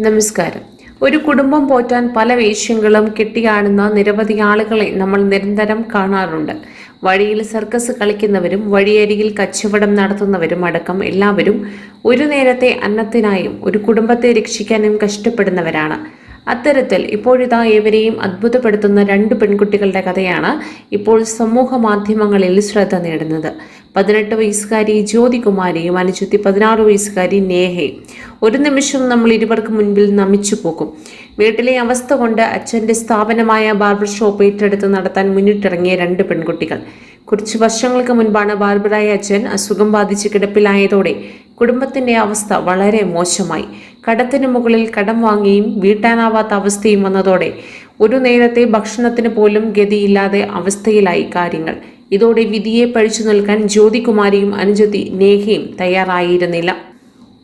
നമസ്കാരം. ഒരു കുടുംബം പോറ്റാൻ പല വേഷ്യങ്ങളും കെട്ടിയാടുന്ന നിരവധി ആളുകളെ നമ്മൾ നിരന്തരം കാണാറുണ്ട്. വഴിയിൽ സർക്കസ് കളിക്കുന്നവരും വഴിയരികിൽ കച്ചവടം നടത്തുന്നവരും അടക്കം എല്ലാവരും ഒരു നേരത്തെ അന്നത്തിനായും ഒരു കുടുംബത്തെ രക്ഷിക്കാനും കഷ്ടപ്പെടുന്നവരാണ്. അത്തരത്തിൽ ഇപ്പോഴിതാ ഏവരെയും അത്ഭുതപ്പെടുത്തുന്ന രണ്ട് പെൺകുട്ടികളുടെ കഥയാണ് ഇപ്പോൾ സമൂഹ മാധ്യമങ്ങളിൽ ശ്രദ്ധ നേടുന്നത്. പതിനെട്ട് വയസ്സുകാരി ജ്യോതികുമാരിയും അനുചുത്തി പതിനാറ് വയസ്സുകാരി നേഹയും. ഒരു നിമിഷം നമ്മൾ ഇരുവർക്ക് മുൻപിൽ നമിച്ചു പോകും. വീട്ടിലെ അവസ്ഥ കൊണ്ട് അച്ഛന്റെ സ്ഥാപനമായ ബാർബർ ഷോപ്പ് ഏറ്റെടുത്ത് നടത്താൻ മുന്നിട്ടിറങ്ങിയ രണ്ട് പെൺകുട്ടികൾ. കുറച്ച് വർഷങ്ങൾക്ക് മുൻപാണ് ബാർബറായ അച്ഛൻ അസുഖം ബാധിച്ച് കിടപ്പിലായതോടെ കുടുംബത്തിന്റെ അവസ്ഥ വളരെ മോശമായി. കടത്തിന് മുകളിൽ കടം വാങ്ങിയും വീട്ടാനാവാത്ത അവസ്ഥയും വന്നതോടെ ഒരു നേരത്തെ ഭക്ഷണത്തിന് പോലും ഗതിയില്ലാതെ അവസ്ഥയിലായി കാര്യങ്ങൾ. ഇതോടെ വിധിയെ പഴിച്ചു നിൽക്കാൻ ജ്യോതികുമാരിയും അനുജതി നേഹയും തയ്യാറായിരുന്നില്ല.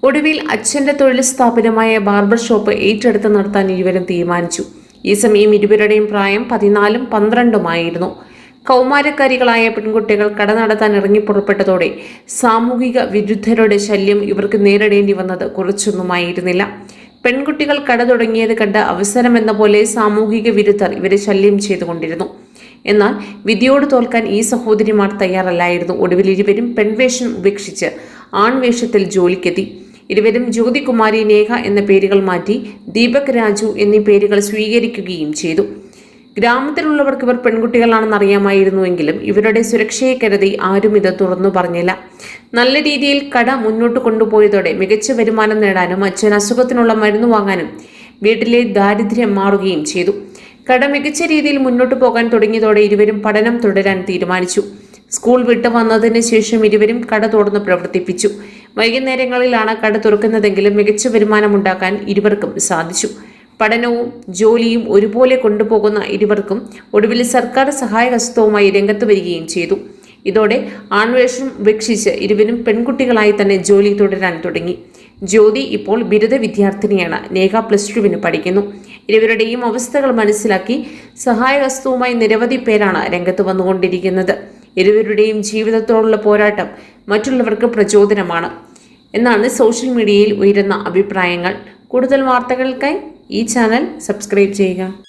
ഒടുവിൽ അച്ഛന്റെ തൊഴിൽ സ്ഥാപനമായ ബാർബർ ഷോപ്പ് ഏറ്റെടുത്ത് നടത്താൻ ഇരുവരും തീരുമാനിച്ചു. ഈ സമയം ഇരുവരുടെയും പ്രായം പതിനാലും പന്ത്രണ്ടുമായിരുന്നു. കൗമാരക്കാരികളായ പെൺകുട്ടികൾ കട നടത്താൻ ഇറങ്ങി പുറപ്പെട്ടതോടെ സാമൂഹിക വിരുദ്ധരുടെ ശല്യം ഇവർക്ക് നേരിടേണ്ടി വന്നത് കുറച്ചൊന്നുമായിരുന്നില്ല. പെൺകുട്ടികൾ കട തുടങ്ങിയത് കണ്ട് അവസരമെന്ന പോലെ സാമൂഹിക വിരുദ്ധർ ഇവരെ ശല്യം ചെയ്തുകൊണ്ടിരുന്നു. എന്നാൽ വിധിയോട് തോൽക്കാൻ ഈ സഹോദരിമാർ തയ്യാറല്ലായിരുന്നു. ഒടുവിൽ ഇരുവരും പെൺവേഷം ഉപേക്ഷിച്ച് ആൺവേഷത്തിൽ ജോലിക്കെത്തി. ഇരുവരും ജ്യോതികുമാരി നേഹ എന്ന പേരുകൾ മാറ്റി ദീപക് രാജു എന്നീ പേരുകൾ സ്വീകരിക്കുകയും ചെയ്തു. ഗ്രാമത്തിലുള്ളവർക്ക് ഇവർ പെൺകുട്ടികളാണെന്ന് അറിയാമായിരുന്നുവെങ്കിലും ഇവരുടെ സുരക്ഷയെ കരുതി ആരും ഇത് തുറന്നു പറഞ്ഞില്ല. നല്ല രീതിയിൽ കട മുന്നോട്ട് കൊണ്ടുപോയതോടെ മികച്ച വരുമാനം നേടാനും അച്ഛൻ അസുഖത്തിനുള്ള മരുന്ന് വാങ്ങാനും വീട്ടിലെ ദാരിദ്ര്യം മാറുകയും ചെയ്തു. കട മികച്ച രീതിയിൽ മുന്നോട്ട് പോകാൻ തുടങ്ങിയതോടെ ഇരുവരും പഠനം തുടരാൻ തീരുമാനിച്ചു. സ്കൂൾ വിട്ടു വന്നതിന് ശേഷം ഇരുവരും കട തുറന്ന് പ്രവർത്തിപ്പിച്ചു. വൈകുന്നേരങ്ങളിലാണ് കട തുറക്കുന്നതെങ്കിലും മികച്ച വരുമാനമുണ്ടാക്കാൻ ഇരുവർക്കും സാധിച്ചു. പഠനവും ജോലിയും ഒരുപോലെ കൊണ്ടുപോകുന്ന ഇരുവർക്കും ഒടുവിൽ സർക്കാർ സഹായഹസ്തവുമായി രംഗത്ത് വരികയും ചെയ്തു. ഇതോടെ ആൺവേഷം ഉപേക്ഷിച്ച് ഇരുവരും പെൺകുട്ടികളായി തന്നെ ജോലി തുടരാൻ തുടങ്ങി. ജ്യോതി ഇപ്പോൾ ബിരുദ വിദ്യാർത്ഥിനിയാണ്. നേഹ പ്ലസ് ടുവിന് പഠിക്കുന്നു. ഇരുവരുടെയും അവസ്ഥകൾ മനസ്സിലാക്കി സഹായഹസ്തവുമായി നിരവധി പേരാണ് രംഗത്ത് വന്നുകൊണ്ടിരിക്കുന്നത്. ഇരുവരുടെയും ജീവിതത്തോടുള്ള പോരാട്ടം മറ്റുള്ളവർക്ക് പ്രചോദനമാണ്. എന്നാണ് സോഷ്യൽ മീഡിയയിൽ ഉയരുന്ന അഭിപ്രായങ്ങൾ. കൂടുതൽ വാർത്തകൾക്കായി ഈ ചാനൽ സബ്സ്ക്രൈബ് ചെയ്യുക.